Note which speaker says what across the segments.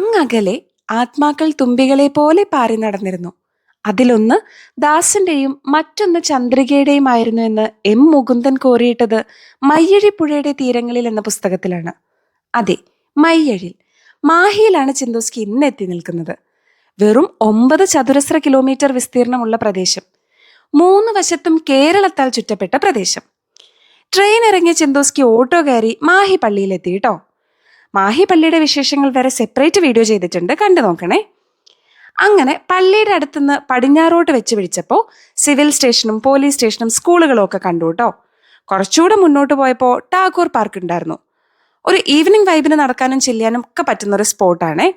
Speaker 1: അങ്ങകലെ ആത്മാക്കൾ തുമ്പികളെ പോലെ പാറി നടന്നിരുന്നു. അതിലൊന്ന് ദാസന്റെയും മറ്റൊന്ന് ചന്ദ്രികയുടെയും ആയിരുന്നു എന്ന് എം മുകുന്ദൻ കോറിയിട്ടത് മയ്യഴിപ്പുഴയുടെ തീരങ്ങളിൽ എന്ന പുസ്തകത്തിലാണ്. അതെ മയ്യഴിൽ. മാഹിയിലാണ് ചിന്തോസ്കി ഇന്ന് എത്തി നിൽക്കുന്നത്. വെറും ഒമ്പത് ചതുരശ്ര കിലോമീറ്റർ വിസ്തീർണമുള്ള പ്രദേശം. മൂന്ന് വശത്തും കേരളത്താൽ ചുറ്റപ്പെട്ട പ്രദേശം. ട്രെയിൻ ഇറങ്ങിയ ചിന്തോസ്കി ഓട്ടോ കയറി മാഹി പള്ളിയിലെത്തി കേട്ടോ മാഹി പള്ളിയുടെ വിശേഷങ്ങൾ വരെ സെപ്പറേറ്റ് വീഡിയോ ചെയ്തിട്ടുണ്ട്. കണ്ടു നോക്കണേ. അങ്ങനെ പള്ളിയുടെ അടുത്തുനിന്ന് പടിഞ്ഞാറോട്ട് വെച്ച് പിടിച്ചപ്പോൾ സിവിൽ സ്റ്റേഷനും പോലീസ് സ്റ്റേഷനും സ്കൂളുകളും ഒക്കെ കണ്ടു കേട്ടോ കുറച്ചുകൂടെ മുന്നോട്ട് പോയപ്പോൾ ടാഗോർ പാർക്ക് ഉണ്ടായിരുന്നു. ഒരു ഈവനിങ് വൈബിന് നടക്കാനും ചെല്ലാനും ഒക്കെ പറ്റുന്ന ഒരു സ്പോട്ടാണേ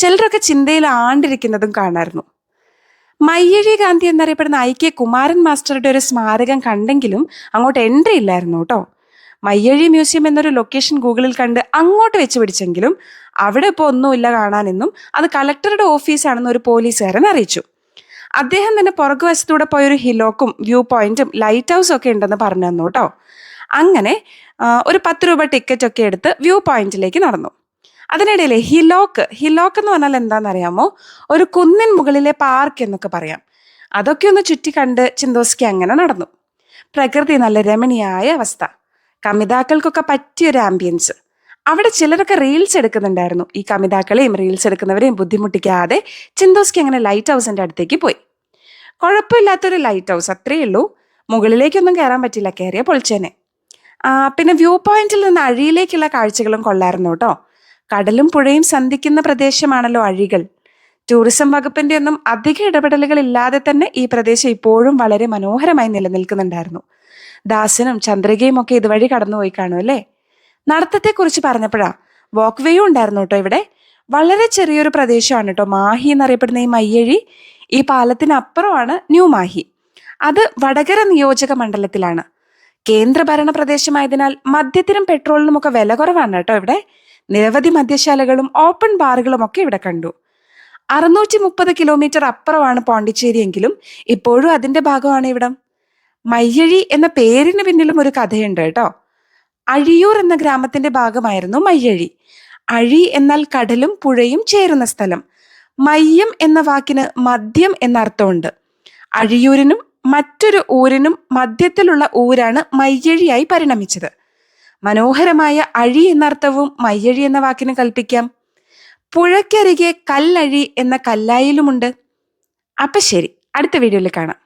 Speaker 1: ചിലരൊക്കെ ചിന്തയിൽ ആണ്ടിരിക്കുന്നതും കാണായിരുന്നു. മയ്യഴി ഗാന്ധി എന്നറിയപ്പെടുന്ന ഐ കെ കുമാരൻ മാസ്റ്ററുടെ ഒരു സ്മാരകം കണ്ടെങ്കിലും അങ്ങോട്ട് എൻട്രി ഇല്ലായിരുന്നു കേട്ടോ മയ്യഴി മ്യൂസിയം എന്നൊരു ലൊക്കേഷൻ ഗൂഗിളിൽ കണ്ട് അങ്ങോട്ട് വെച്ച് പിടിച്ചെങ്കിലും അവിടെ ഇപ്പോൾ ഒന്നുമില്ല കാണാനെന്നും അത് കളക്ടറുടെ ഓഫീസാണെന്ന് ഒരു പോലീസുകാരൻ അറിയിച്ചു. അദ്ദേഹം തന്നെ പുറകുവശത്തൂടെ പോയൊരു ഹിലോക്കും വ്യൂ പോയിന്റും ലൈറ്റ് ഹൗസും ഒക്കെ ഉണ്ടെന്ന് പറഞ്ഞു തന്നു കേട്ടോ അങ്ങനെ ഒരു പത്ത് രൂപ ടിക്കറ്റ് ഒക്കെ എടുത്ത് വ്യൂ പോയിന്റിലേക്ക് നടന്നു. അതിനിടയിലെ ഹിലോക്ക് ഹിലോക്ക് എന്ന് പറഞ്ഞാൽ എന്താണെന്നറിയാമോ? ഒരു കുന്നിൻ മുകളിലെ പാർക്ക് എന്നൊക്കെ പറയാം. അതൊക്കെ ഒന്ന് ചുറ്റി കണ്ട് ചിന്തോസ്കി അങ്ങനെ നടന്നു. പ്രകൃതി നല്ല രമണീയായ അവസ്ഥ. കമിതാക്കൾക്കൊക്കെ പറ്റിയൊരു ആംബിയൻസ് അവിടെ ചിലരൊക്കെ റീൽസ് എടുക്കുന്നുണ്ടായിരുന്നു. ഈ കമിതാക്കളെയും റീൽസ് എടുക്കുന്നവരെയും ബുദ്ധിമുട്ടിക്കാതെ ചിന്തോസ്കി അങ്ങനെ ലൈറ്റ് ഹൗസിന്റെ അടുത്തേക്ക് പോയി. കുഴപ്പമില്ലാത്തൊരു ലൈറ്റ് ഹൗസ് അത്രയേ ഉള്ളൂ. മുകളിലേക്കൊന്നും കയറാൻ പറ്റില്ല കയറിയ പൊളിച്ചേനെ. പിന്നെ വ്യൂ പോയിന്റിൽ നിന്ന് അഴിയിലേക്കുള്ള കാഴ്ചകളും കൊള്ളായിരുന്നു കേട്ടോ. കടലും പുഴയും സന്ധിക്കുന്ന പ്രദേശമാണല്ലോ അഴികൾ. ടൂറിസം വകുപ്പിന്റെ ഒന്നും അധിക ഇടപെടലുകൾ ഇല്ലാതെ തന്നെ ഈ പ്രദേശം ഇപ്പോഴും വളരെ മനോഹരമായി നിലനിൽക്കുന്നുണ്ടായിരുന്നു. ദാസനും ചന്ദ്രികയും ഒക്കെ ഇതുവഴി കടന്നുപോയി കാണും അല്ലേ? നടത്തത്തെക്കുറിച്ച് പറഞ്ഞപ്പോഴാ വാക്ക് വേയും ഉണ്ടായിരുന്നു കേട്ടോ ഇവിടെ. വളരെ ചെറിയൊരു പ്രദേശമാണ് കേട്ടോ മാഹി എന്നറിയപ്പെടുന്ന ഈ മയ്യഴി. ഈ പാലത്തിനപ്പുറമാണ് ന്യൂ മാഹി. അത് വടകര നിയോജക മണ്ഡലത്തിലാണ്. കേന്ദ്രഭരണ പ്രദേശമായതിനാൽ മദ്യത്തിനും പെട്രോളിനും ഒക്കെ വില കുറവാണ് കേട്ടോ ഇവിടെ. നിരവധി മദ്യശാലകളും ഓപ്പൺ ബാറുകളും ഒക്കെ ഇവിടെ കണ്ടു. അറുന്നൂറ്റി മുപ്പത് കിലോമീറ്റർ അപ്പുറമാണ് പോണ്ടിച്ചേരി എങ്കിലും ഇപ്പോഴും അതിന്റെ ഭാഗമാണ് ഇവിടം. മയ്യഴി എന്ന പേരിന് പിന്നിലും ഒരു കഥയുണ്ട് കേട്ടോ. അഴിയൂർ എന്ന ഗ്രാമത്തിന്റെ ഭാഗമായിരുന്നു മയ്യഴി. അഴി എന്നാൽ കടലും പുഴയും ചേരുന്ന സ്ഥലം. മയ്യം എന്ന വാക്കിന് മദ്യം എന്ന അർത്ഥമുണ്ട് അഴിയൂരിനും മറ്റൊരു ഊരിനും മദ്യത്തിലുള്ള ഊരാണ് മയ്യഴിയായി പരിണമിച്ചത്. മനോഹരമായ അഴി എന്നർത്ഥവും മയ്യഴി എന്ന വാക്കിന് കൽപ്പിക്കാം. പുഴയ്ക്കരികെ കല്ലഴി എന്ന കല്ലായിലുമുണ്ട്. അപ്പൊ ശരി അടുത്ത വീഡിയോയിൽ കാണാം.